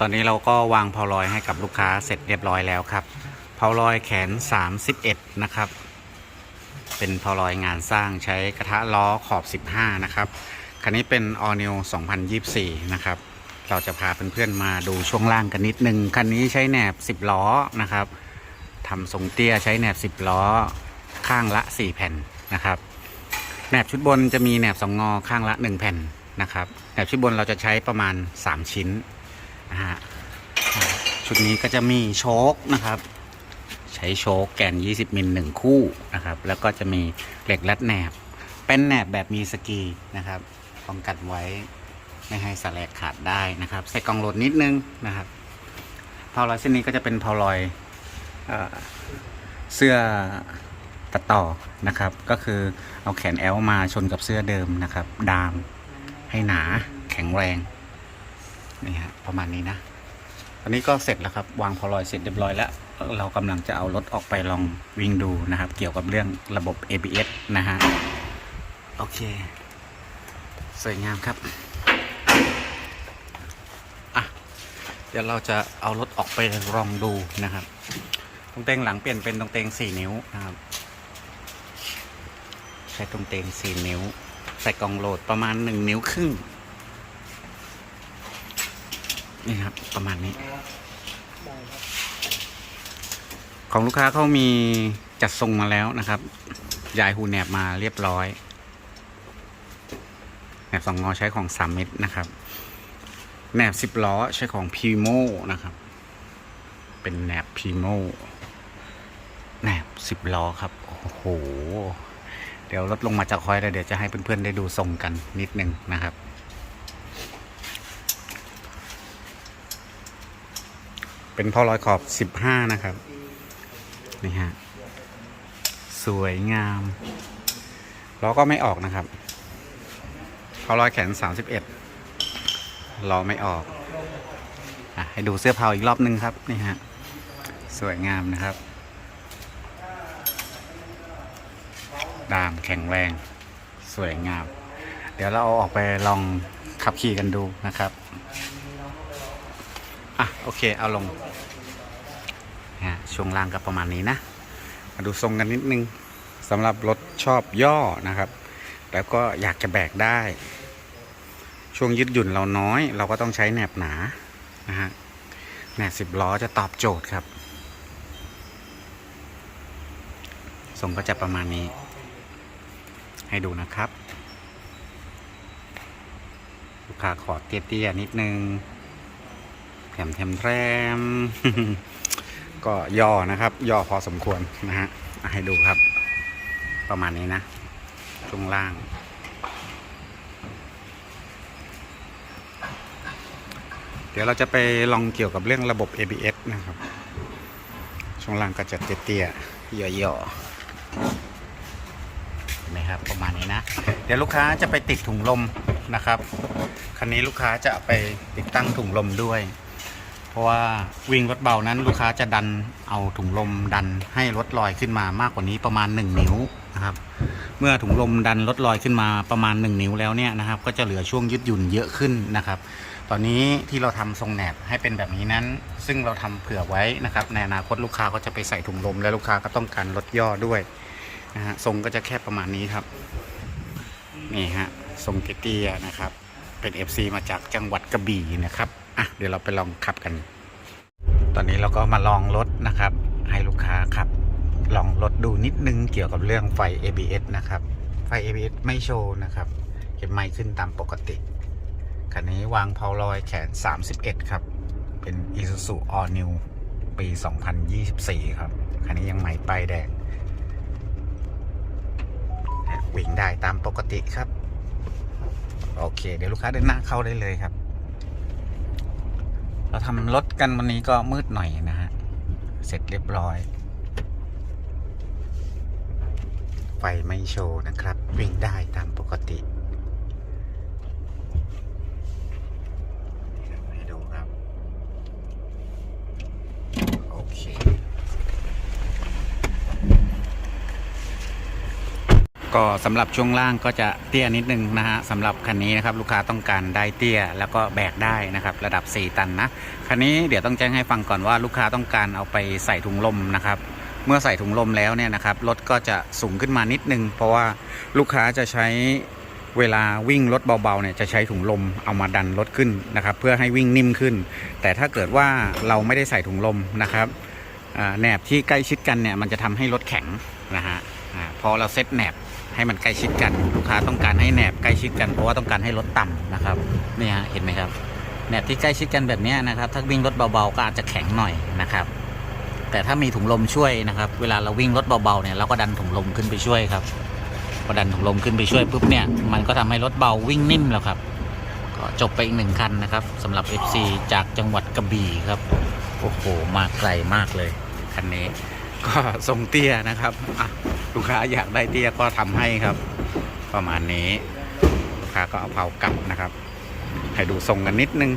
ตอนนี้เราก็วางเพาลอยให้กับลูกค้าเสร็จเรียบร้อยแล้วครับเพาลอยแขน 31 นะครับ เป็นเพาลอยงานสร้างใช้กระทะล้อขอบ 15 นะครับ คันนี้เป็น All New 2024 นะครับ เราจะพาเพื่อนๆมาดูช่วงล่างกันนิดนึง คันนี้ใช้แหนบ 10 ล้อนะครับทำทรงเตี้ยใช้แหนบ 10 ล้อข้างละ 4 แผ่นนะครับ แหนบชุดบนจะมีแหนบสองงอข้างละ 1 แผ่นนะครับ แหนบชุดบนเราจะใช้ประมาณ 3 ชิ้น นะฮะชุดนี้ก็จะมีโชคนะครับ ใช้โชคแกน20มิลหนึ่งคู่นะครับ แล้วก็จะมีเหล็กรัดแหนบ เป็นแหนบแบบมีสกีนะครับป้องกันไว้ไม่ให้สแลกขาดได้นะครับ ใส่กล่องโหลดนิดนึงนะครับพาลอยเส้นนี้ก็จะเป็นพาลอยเอ่อเสื้อตัดต่อนะครับ ก็คือเอาแขนแอลมาชนกับเสื้อเดิมนะครับ ดามให้หนาแข็งแรง นี่ฮะประมาณนี้นะตอนนี้ก็เสร็จแล้วครับ วางพอลอยเสร็จเรียบร้อยแล้ว เรากำลังจะเอารถออกไปลองวิ่งดูนะครับ เกี่ยวกับเรื่องระบบ ABS นะฮะโอเค สวยงามครับอะเดี๋ยวเราจะเอารถออกไปลองดูนะครับตรงเตงหลังเปลี่ยนเป็นตรงเตง4นิ้วนะครับใช้ตรงเตง4นิ้ว ใส่กล่องโหลดประมาณ1นิ้วครึ่ง นี่ครับ ประมาณนี้ ของลูกค้าเขามีจัดทรงมาแล้วนะครับยายหูแหนบมาเรียบร้อยแหนบสองงอใช้ของสามเม็ดนะครับแหนบสิบล้อใช้ของพีโมนะครับ เป็นแหนบพีโมแหนบสิบล้อครับ โอ้โห เดี๋ยวลดลงมาจากคอยแล้วเดี๋ยวจะให้เพื่อนๆได้ดูทรงกันนิดนึงนะครับ เป็นพอลอยขอบ15นะครับ นี่ฮะ สวยงามล้อก็ไม่ออกนะครับพอลอยแขน31ล้อไม่ออกอะให้ดูเสื้อเผาอีกรอบนึงครับ นี่ฮะ สวยงามนะครับดามแข็งแรง สวยงาม เดี๋ยวเราเอาออกไปลองขับขี่กันดูนะครับ โอเค เอาลงฮะช่วงล่างก็ประมาณนี้นะ มาดูทรงกันนิดนึงสำหรับรถชอบย่อนะครับ แล้วก็อยากจะแบกได้ ช่วงยืดหยุ่นเราน้อย เราก็ต้องใช้แหนบหนานะฮะแหนบสิบล้อจะตอบโจทย์ครับทรงก็จะประมาณนี้ ให้ดูนะครับ ลูกค้าขอเตี้ยๆนิดนึง แถมแถมแถมก็ย่อนะครับ ย่อพอสมควรนะฮะอะให้ดูครับ ประมาณนี้นะช่วงล่าง เดี๋ยวเราจะไปลองเกี่ยวกับเรื่องระบบ ABS นะครับ ช่วงล่างก็จะเตี้ยๆย่อๆเห็นไหมครับประมาณนี้นะ เดี๋ยวลูกค้าจะไปติดถุงลมนะครับ คันนี้ลูกค้าจะไปติดตั้งถุงลมด้วย เพราะว่าวิ่งรถเบานั้นลูกค้าจะดันเอาถุงลมดันให้รถลอยขึ้นมามากกว่านี้ประมาณ 1 นิ้วนะครับเมื่อถุงลมดันรถลอยขึ้นมาประมาณ 1 นิ้วแล้วเนี่ยนะครับ ก็จะเหลือช่วงยืดหยุ่นเยอะขึ้นนะครับ ตอนนี้ที่เราทำทรงแหนบให้เป็นแบบนี้นั้น ซึ่งเราทำเผื่อไว้นะครับในอนาคตลูกค้าก็จะไปใส่ถุงลมและลูกค้าก็ต้องการลดย่อด้วยนะฮะทรงก็จะแค่ประมาณนี้ครับนี่ฮะทรงเตี้ยนะครับเป็น FC มาจากจังหวัดกระบี่นะครับ อะเดี๋ยวเราไปลองขับกัน ตอนนี้เราก็มาลองรถนะครับ ให้ลูกค้าขับ ลองรถดูนิดนึงเกี่ยวกับเรื่องไฟ ABS นะครับ ไฟ ABS ไม่โชว์นะครับเก็บไม่ขึ้นตามปกติคันนี้วางเพาลอยแขน 31 ครับ เป็น Isuzu All New ปี 2024 ครับ คันนี้ยังใหม่ป้ายแดงวิ่งได้ตามปกติครับ โอเค เดี๋ยวลูกค้าเดินหน้าเข้าได้เลยครับ เราทำรถกันวันนี้ก็มืดหน่อยนะฮะ เสร็จเรียบร้อย ไฟไม่โชว์นะครับ วิ่งได้ตามปกติ ให้ดูครับ โอเค ก็สำหรับช่วงล่างก็จะเตี้ยนิดนึงนะฮะสำหรับคันนี้นะครับลูกค้าต้องการได้เตี้ยแล้วก็แบกได้นะครับระดับ 4 ตันนะคันนี้เดี๋ยวต้องแจ้งให้ฟังก่อนว่าลูกค้าต้องการเอาไปใส่ถุงลมนะครับเมื่อใส่ถุงลมแล้วเนี่ยนะครับรถก็จะสูงขึ้นมานิดนึง เพราะว่าลูกค้าจะใช้เวลาวิ่งรถเบาๆเนี่ยจะใช้ถุงลมเอามาดันรถขึ้นนะครับเพื่อให้วิ่งนิ่มขึ้น แต่ถ้าเกิดว่าเราไม่ได้ใส่ถุงลมนะครับแหนบที่ใกล้ชิดกันเนี่ยมันจะทำให้รถแข็งนะฮะพอเราเซตแหนบ ให้มันใกล้ชิดกัน ลูกค้าต้องการให้แหนบใกล้ชิดกันเพราะว่าต้องการให้รถต่ำนะครับนี่ฮะเห็นไหมครับแหนบที่ใกล้ชิดกันแบบนี้นะครับ ถ้าวิ่งรถเบาๆก็อาจจะแข็งหน่อยนะครับแต่ถ้ามีถุงลมช่วยนะครับ เวลาเราวิ่งรถเบาๆเนี่ยเราก็ดันถุงลมขึ้นไปช่วยครับพอดันถุงลมขึ้นไปช่วยปุ๊บเนี่ยมันก็ทำให้รถเบาวิ่งนิ่มแล้วครับก็จบไปอีกหนึ่งคันนะครับสำหรับ FC จากจังหวัดกระบี่ครับโอ้โหมาไกลมากเลยคันนี้ ก็ทรงเตี้ยนะครับลูกค้าอยากได้เตี้ยก็ทำให้ครับ ประมาณนี้ ลูกค้าก็เอาเผากลับนะครับ ให้ดูทรงกันนิดนึง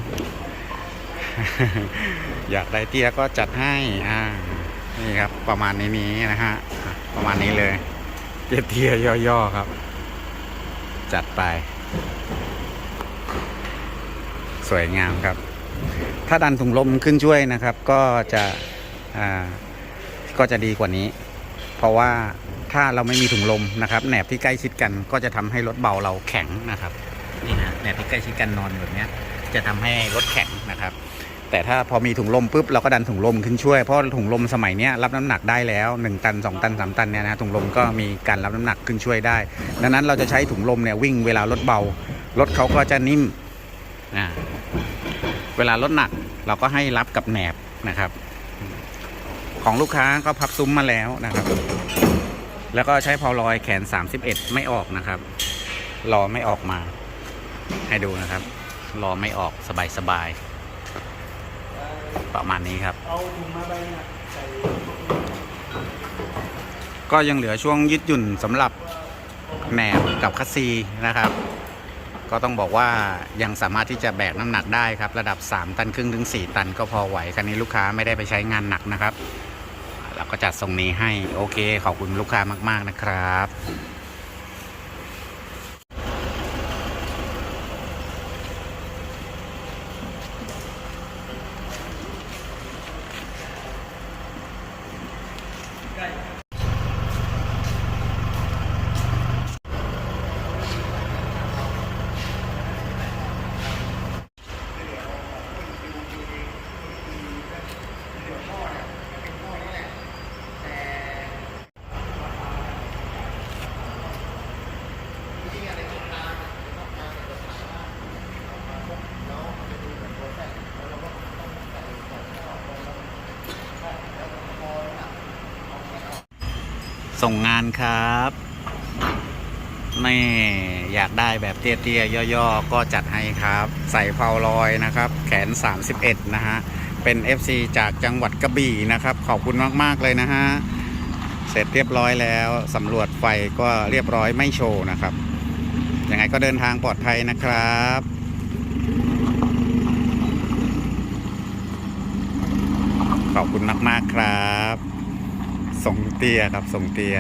อยากได้เตี้ยก็จัดให้อ่านี่ครับ ประมาณนี้นี้นะฮะประมาณนี้เลยเตี้ยเตี้ยย่อๆครับ จัดไป สวยงามครับ ถ้าดันถุงลมขึ้นช่วยนะครับ ก็จะอ่า ก็จะดีกว่านี้ เพราะว่าถ้าเราไม่มีถุงลมนะครับแหนบที่ใกล้ชิดกันก็จะทำให้รถเบาเราแข็งนะครับนี่นะแหนบที่ใกล้ชิดกันนอนแบบนี้จะทำให้รถแข็งนะครับ แต่ถ้าพอมีถุงลมปุ๊บเราก็ดันถุงลมขึ้นช่วยเพราะถุงลมสมัยนี้รับน้ำหนักได้แล้ว 1 ตัน 2 ตัน 3 ตันเนี่ยนะถุงลมก็มีการรับน้ำหนักขึ้นช่วยได้ ดังนั้นเราจะใช้ถุงลมเนี่ยวิ่งเวลารถเบารถเขาก็จะนิ่มเวลารถหนักเราก็ให้รับกับแหนบนะครับ ของลูกค้าก็พับซุ้มมาแล้วนะครับ แล้วก็ใช้พอลอยแขน 31 ไม่ออกนะครับรอไม่ออกมา ให้ดูนะครับรอไม่ออกสบายๆประมาณนี้ครับ ก็ยังเหลือช่วงยืดหยุ่นสำหรับแหนบกับคัสซีนะครับ ก็ต้องบอกว่ายังสามารถที่จะแบกน้ำหนักได้ครับ ระดับ 3 ตันครึ่งถึง 4 ตันก็พอไหวคันนี้ลูกค้าไม่ได้ไปใช้งานหนักนะครับ เราก็จัดทรงนี้ให้โอเค ขอบคุณลูกค้ามาก ๆนะครับ ส่งงานครับนี่อยากได้แบบเตี้ยๆย่อๆ ก็จัดให้ครับ ใส่เพาลอยนะครับ แขน 31 นะฮะ เป็น FC จากจังหวัดกระบี่นะครับ ขอบคุณมากๆเลยนะฮะ เสร็จเรียบร้อยแล้วสำรวจไฟก็เรียบร้อยไม่โชว์นะครับ ยังไงก็เดินทางปลอดภัยนะครับขอบคุณมาก ๆ ครับ ส่งเตี้ยครับส่งเตี้ย